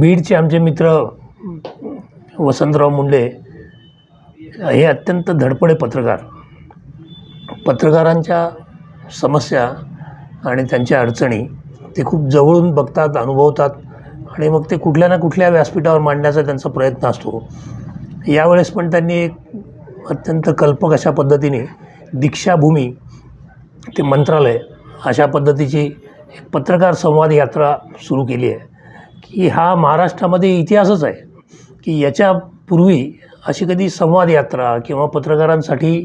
बीडचे आमचे मित्र वसंतराव मुंडे हे अत्यंत धडपडे पत्रकार. पत्रकारांच्या समस्या आणि त्यांच्या अडचणी ते खूप जवळून बघतात अनुभवतात आणि मग ते कुठल्या ना कुठल्या व्यासपीठावर मांडण्याचा त्यांचा प्रयत्न असतो. यावेळेस पण त्यांनी एक अत्यंत कल्पक अशा पद्धतीने दीक्षाभूमी ते मंत्रालय अशा पद्धतीची एक पत्रकार संवाद यात्रा सुरू केली आहे. की हा महाराष्ट्रामध्ये इतिहासच आहे. की याच्यापूर्वी अशी कधी संवाद यात्रा किंवा पत्रकारांसाठी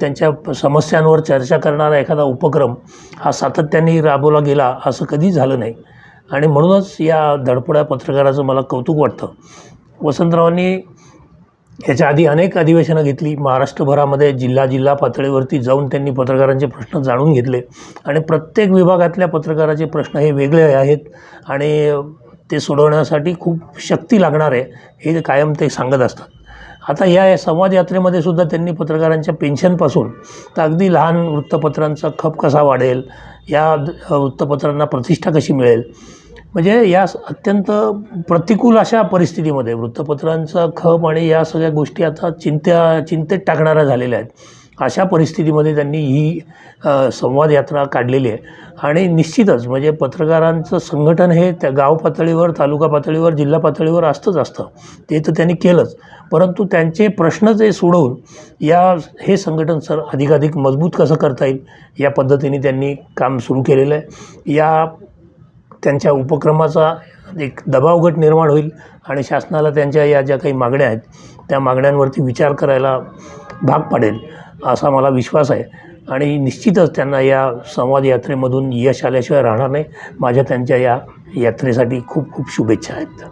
त्यांच्या समस्यांवर चर्चा करणारा एखादा उपक्रम हा सातत्याने राबवला गेला असं कधी झालं नाही. आणि म्हणूनच या धडपड्या पत्रकाराचं मला कौतुक वाटतं. वसंतरावांनी ह्याच्या आधी अनेक अधिवेशनं घेतली. महाराष्ट्रभरामध्ये जिल्हा जिल्हा पातळीवरती जाऊन त्यांनी पत्रकारांचे प्रश्न जाणून घेतले. आणि प्रत्येक विभागातल्या पत्रकाराचे प्रश्न हे वेगळे आहेत आणि ते सोडवण्यासाठी खूप शक्ती लागणार आहे हे कायम ते सांगत असतात. आता या संवाद यात्रेमध्ये सुद्धा त्यांनी पत्रकारांच्या पेन्शनपासून तर अगदी लहान वृत्तपत्रांचा खप कसा वाढेल या वृत्तपत्रांना प्रतिष्ठा कशी मिळेल म्हणजे या अत्यंत प्रतिकूल अशा परिस्थितीमध्ये वृत्तपत्रांचा खप आणि या सगळ्या गोष्टी आता चिंत्या चिंतेत टाकणाऱ्या झालेल्या आहेत. अशा परिस्थितीमध्ये त्यांनी ही संवाद यात्रा काढलेली आहे. आणि निश्चितच म्हणजे पत्रकारांचं संघटन हे त्या गाव पातळीवर तालुका पातळीवर जिल्हा पातळीवर असतंच असतं. ते तर त्यांनी केलंच. परंतु त्यांचे प्रश्न जे सोडवून या हे संघटन सर अधिकाधिक मजबूत कसं करता येईल या पद्धतीने त्यांनी काम सुरू केलेलं आहे. या त्यांच्या उपक्रमाचा एक दबावगट निर्माण होईल आणि शासनाला त्यांच्या या ज्या काही मागण्या आहेत त्या मागण्यांवरती विचार करायला भाग पाडेल असा मला विश्वास आहे. आणि निश्चितच त्यांना या संवाद यात्रेमधून यश आल्याशिवाय राहणार नाही. माझ्या त्यांच्या या यात्रेसाठी खूप खूप शुभेच्छा आहेत.